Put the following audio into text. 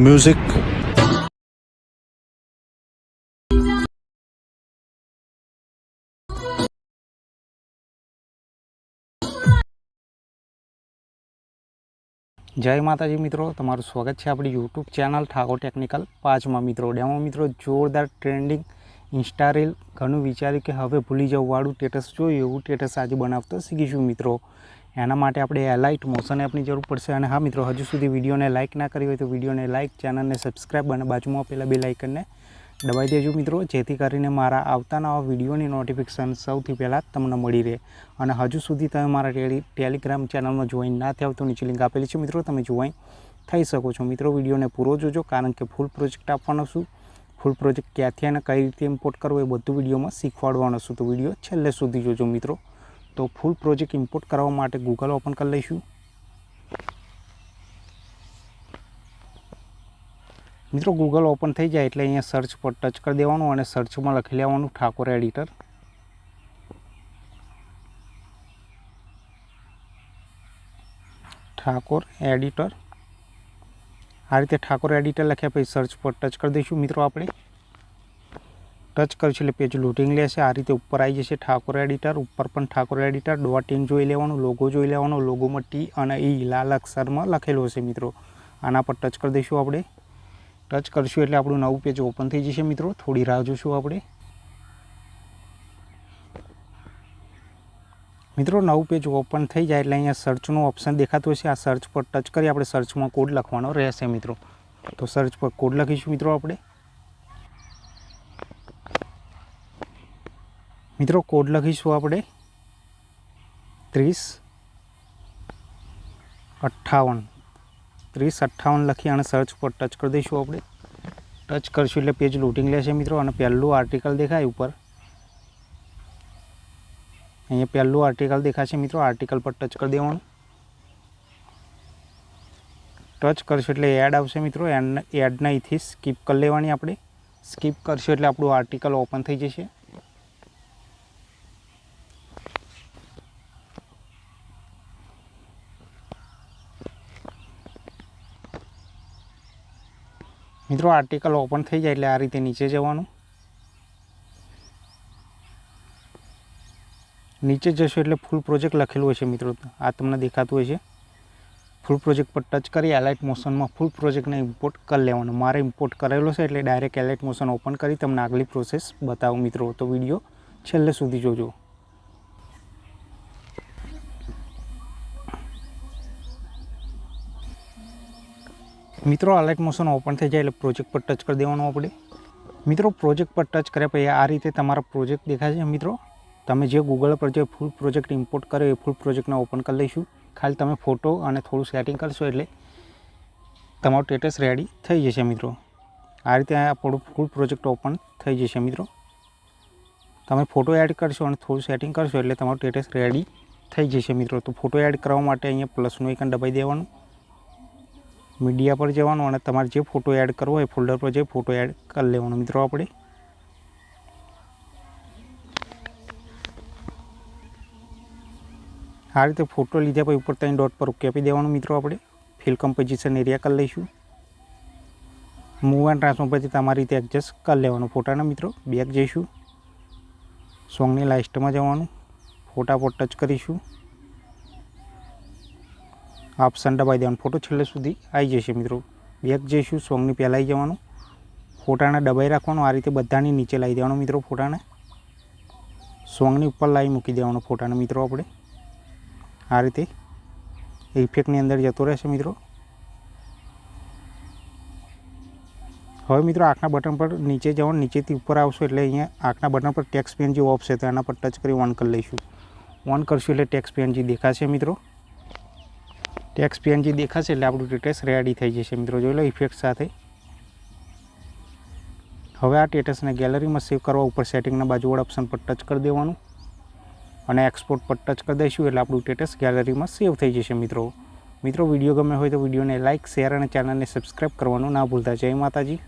music. જય માતાજી મિત્રો, તમારું સ્વાગત છે આપણી યુટ્યુબ ચેનલ ઠાકોર ટેકનિકલ પાંચમાં મિત્રો, ડેમો મિત્રો, જોરદાર ટ્રેન્ડિંગ ઇન્સ્ટા રીલ ઘણું વિચાર્યું કે હવે ભૂલી જવું વાળું ટેટસ જોયું એવું ટેટસ આજે બનાવતો શીખીશું મિત્રો. એના માટે આપણે એલાઇટ મોશન એપની જરૂર પડશે અને હા મિત્રો, હજુ સુધી વિડીયોને લાઇક ના કરી હોય તો વિડીયોને લાઇક ચેનલને સબસ્ક્રાઈબ અને બાજુમાં પેલા બે લાઇકનને દબાવી દેજો મિત્રો, જેથી કરીને મારા આવતા નવા વિડીયોની નોટિફિકેશન સૌથી પહેલાં તમને મળી રહે. અને હજુ સુધી તમે મારા ટેલિગ્રામ ચેનલમાં જોઈન ના થયા તો નીચે લિંક આપેલી છે મિત્રો, તમે જોઈન થઈ શકો છો. મિત્રો, વિડીયોને પૂરો જોજો, કારણ કે ફૂલ પ્રોજેક્ટ આપવાનો છું. ફૂલ પ્રોજેક્ટ ક્યાંથી અને કઈ રીતે ઇમ્પોર્ટ કરવો એ બધું વિડીયોમાં શીખવાડવાનો છું. તો વીડિયો છેલ્લે સુધી જોજો મિત્રો. તો ફૂલ પ્રોજેક્ટ ઇમ્પોર્ટ કરવા માટે ગૂગલ ઓપન કરી લઈશું. મિત્રો ગૂગલ ઓપન થઈ જાય એટલે અહીંયા સર્ચ પર ટચ કરી દેવાનું અને સર્ચમાં લખી લેવાનું ઠાકોર એડિટર ઠાકોર એડિટર આ રીતે ઠાકોર એડિટર લખ્યા પછી સર્ચ પર ટચ કરી દઈશું મિત્રો આપણે. ટચ કરીશું એટલે પેજ લૂટિંગ લેશે. આ રીતે ઉપર આવી જશે ઠાકોર એડિટર ઉપર પણ ઠાકોર એડિટર ડોટ ઇન જોઈ લેવાનું લોગો જોઈ લેવાનો લોગોમાં ટી અને ઈ લાલ અક્ષરમાં લખેલું હશે મિત્રો. આના પર ટચ કરી દઈશું આપણે. ટચ કરશું એટલે આપણું નવું પેજ ઓપન થઈ જશે મિત્રો. થોડી રાહ જોશું આપણે. મિત્રો, નવું પેજ ઓપન થઈ જાય એટલે અહીંયા સર્ચનું ઓપ્શન દેખાતું હશે. આ સર્ચ પર ટચ કરી આપણે સર્ચમાં કોડ લખવાનો રહેશે મિત્રો. તો સર્ચ પર કોડ લખીશું મિત્રો આપણે. મિત્રો કોડ લખીશું આપણે ત્રીસ અઠ્ઠાવન ત્રીસ અઠ્ઠાવન લખી અને સર્ચ પર ટચ કરી દઈશું આપણે ટચ કરશું એટલે પેજ લૂટિંગ લેશે મિત્રો અને પહેલું આર્ટિકલ દેખાય ઉપર અહીંયા પહેલું આર્ટિકલ દેખાશે મિત્રો આર્ટિકલ પર ટચ કરી દેવાનું ટચ કરશું એટલે એડ આવશે મિત્રો એડ એડને અહીંથી સ્કીપ કરી લેવાની આપણે સ્કીપ કરશું એટલે આપણું આર્ટિકલ ઓપન થઈ જશે મિત્રો આર્ટિકલ ઓપન થઈ જાય એટલે આ રીતે નીચે જવાનું. નીચે જશો એટલે ફૂલ પ્રોજેક્ટ લખેલું હશે મિત્રો. આ તમને દેખાતું હશે ફૂલ પ્રોજેક્ટ પર ટચ કરી એલાઇટ મોશનમાં ફૂલ પ્રોજેક્ટને ઇમ્પોર્ટ કરી લેવાનો. મારે ઇમ્પોર્ટ કરેલો છે એટલે ડાયરેક્ટ એલાઇટ મોશન ઓપન કરી તમને આગલી પ્રોસેસ બતાવું મિત્રો. તો વીડિયો છેલ્લે સુધી જોજો. મિત્રો અલાઇટ મોશન ઓપન થઈ જાય એટલે પ્રોજેક્ટ પર ટચ કરી દેવાનું આપણે. મિત્રો પ્રોજેક્ટ પર ટચ કર્યા પછી આ રીતે તમારા પ્રોજેક્ટ દેખાશે મિત્રો, તમે જે ગૂગલ પર જે ફૂલ પ્રોજેક્ટ ઇમ્પોર્ટ કર્યો એ ફૂલ પ્રોજેક્ટને ઓપન કરી લઈશું. ખાલી તમે ફોટો અને થોડું સેટિંગ કરશો એટલે તમારું સ્ટેટસ રેડી થઈ જશે, મિત્રો. આ રીતે આપણું ફૂલ પ્રોજેક્ટ ઓપન થઈ જશે, મિત્રો. તમે ફોટો એડ કરશો અને થોડું સેટિંગ કરશો એટલે તમારું સ્ટેટસ રેડી થઈ જશે, મિત્રો. તો ફોટો એડ કરવા માટે અહીંયા પ્લસનું આઇકન દબાઈ દેવાનું. મીડિયા પર જવાનું અને તમારે જે ફોટો એડ કરવો હોય ફોલ્ડર પર જે ફોટો એડ કરી લેવાનો મિત્રો આપણે. આ રીતે ફોટો લીધા પછી ઉપર ત્રણ ડોટ પર ઓકે આપી દેવાનું મિત્રો આપણે. ફિલ કમ્પોઝિશન એરિયા કરી લઈશું. મૂવ એન્ડ ટ્રાન્સફોર્મ પછી તમારી રીતે એડજસ્ટ કરી લેવાનું ફોટાના મિત્રો. બેક જઈશું. સોંગની લાસ્ટમાં જવાનું. ફોટા પર ટચ કરીશું. ઓપ્શન દબાઈ દેવાનું ફોટો છેલ્લે સુધી આવી જશે મિત્રો. બેક જઈશું, સોંગની પહેલાં આવી જવાનું. ફોટાને દબાઈ રાખવાનું, આ રીતે બધાની નીચે લાવી દેવાનો મિત્રો ફોટાને. સોંગની ઉપર લાવી મૂકી દેવાનો ફોટાને મિત્રો આપણે. આ રીતે ઇફેક્ટની અંદર જતો રહેશે મિત્રો. હવે મિત્રો આંખના બટન પર નીચે જવાનું, નીચેથી ઉપર આવશો એટલે અહીંયા આંખના બટન પર ટેક્સ પેન જે ઓફ છે તો એના પર ટચ કરી ઓન કરી લઈશું. ઓન કરશું એટલે ટેક્સ પેન જે દેખાશે મિત્રો. ટેક્સ પીએનજી દેખાશે એટલે આપણું ટેટસ રેડી થઈ જશે. મિત્રો, જોઈ લો ઇફેક્ટ સાથે. હવે આ ટેટસને ગેલેરીમાં સેવ કરવા ઉપર સેટિંગના બાજુવાળા ઓપ્શન પર ટચ કરી દેવાનું. અને એક્સપોર્ટ પર ટચ કરી દઈશું એટલે આપણું ટેટસ ગેલેરીમાં સેવ થઈ જશે, મિત્રો. મિત્રો વીડિયો ગમે હોય તો વિડીયોને લાઇક શેર અને ચેનલને સબસ્ક્રાઈબ કરવાનું ના ભૂલતા. જય માતાજી.